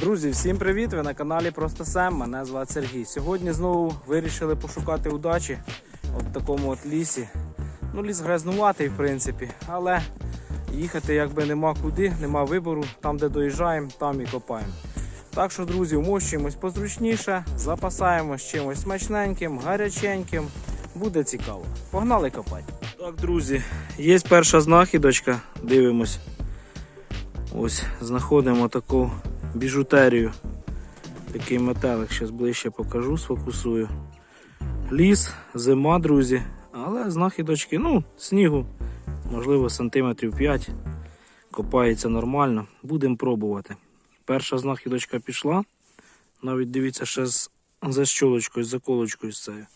Друзі, всім привіт! Ви на каналі Просто Сем. Мене звати Сергій. Сьогодні знову вирішили пошукати удачі от в такому от лісі. Ну, ліс грязнуватий, в принципі, але їхати якби нема куди, нема вибору. Там, де доїжджаємо, там і копаємо. Так що, друзі, вмощуємось позручніше, запасаємось чимось смачненьким, гаряченьким. Буде цікаво. Погнали копати. Так, друзі, є перша знахідочка. Дивимось. Ось знаходимо таку біжутерію. Такий метелик, зараз ближче покажу, сфокусую. Ліс, зима, друзі, але знахідочки, ну, снігу, можливо, сантиметрів 5. Копається нормально. Будемо пробувати. Перша знахідочка пішла. Навіть дивіться, ще з защолочкою, з заколочкою з цією.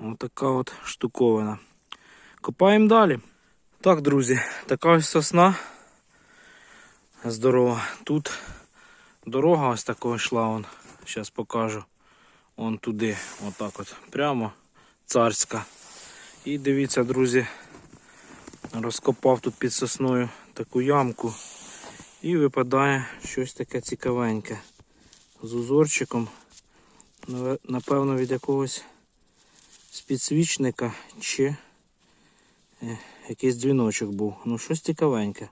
Отака от штуковина. Копаємо далі. Так, друзі, така ось сосна здорова. Тут дорога ось такого йшла, он, зараз покажу. Он туди, отак от, прямо царська. І дивіться, друзі, розкопав тут під сосною таку ямку. І випадає щось таке цікавеньке. З узорчиком. Напевно, від якогось підсвічника чи е, якийсь дзвіночок був. Ну, щось цікавеньке.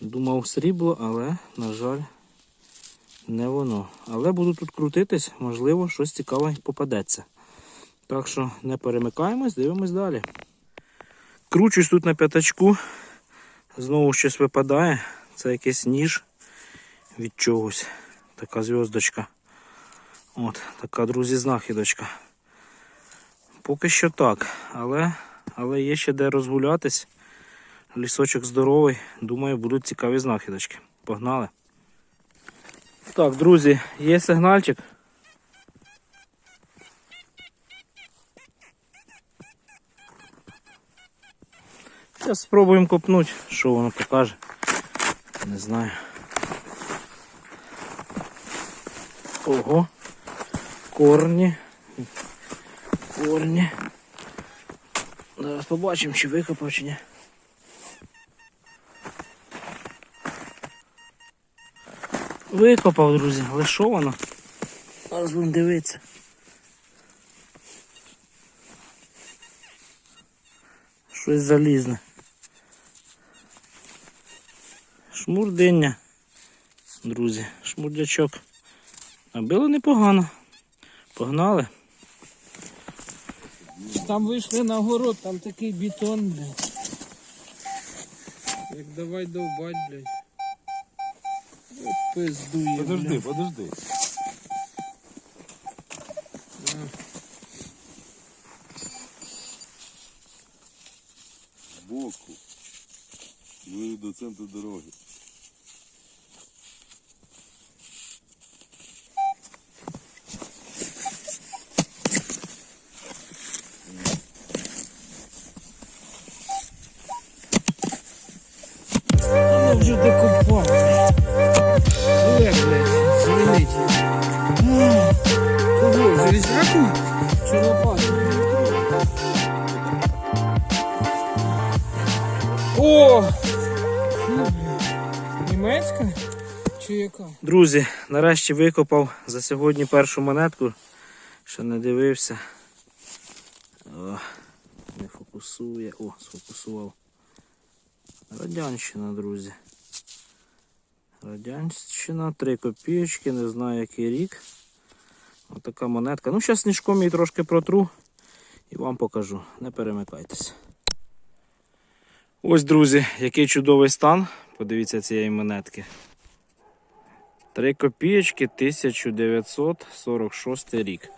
Думав срібло, але, на жаль, не воно. Але буду тут крутитись, можливо, щось цікаве попадеться. Так що не перемикаємось, дивимось далі. Кручусь тут на п'ятачку. Знову щось випадає. Це якийсь ніж від чогось. Така зв'яздочка. От, така, друзі, знахідочка. Поки що так, але, але є ще де розгулятись. Лісочок здоровий. Думаю, будуть цікаві знахідочки. Погнали. Так, друзі, є сигнальчик. Зараз спробуємо копнути, що воно покаже. Не знаю. Ого. Корні. Корні. Зараз побачимо, чи викопав, чи ні. Викопав, друзі, воно? Зараз будемо дивитися. Щось залізне. Шмурдиння, друзі, шмурдячок. А було непогано. Погнали. Там вийшли на город, там такий бетон, блядь. Як давай довбать, блядь. Пиздує, Подожди, подожди. Збоку. Ближче до центру дороги. Ну вже докопав. Кого? Железяку? Чи? О! Німецька? Чи яка? Друзі, нарешті викопав за сьогодні першу монетку. Ще не дивився. О, не фокусує. О, сфокусував. Радянщина, друзі. Радянщина, 3 копійочки, не знаю який рік. Отака монетка. Ну, зараз сніжком її трошки протру і вам покажу. Не перемикайтеся. Ось, друзі, який чудовий стан. Подивіться цієї монетки. 3 копійочки 1946 рік.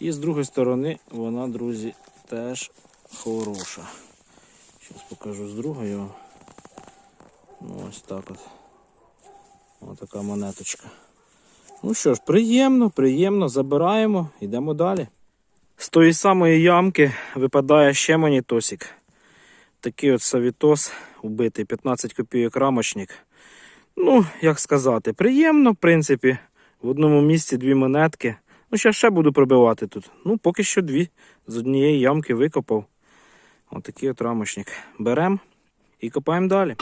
І з другої сторони вона, друзі, теж хороша. Зараз покажу з другої. Ну, ось так от. Ось така монеточка. Ну що ж, приємно, приємно, забираємо, йдемо далі. З тої самої ямки випадає ще монітосик. Такий от савітос убитий, 15 копійок рамочник. Ну, як сказати, приємно, в принципі. В одному місці дві монетки. Ну, ще ще буду пробивати тут. Ну, поки що дві. З однієї ямки викопав. Отакий от рамочник. Беремо і копаємо далі.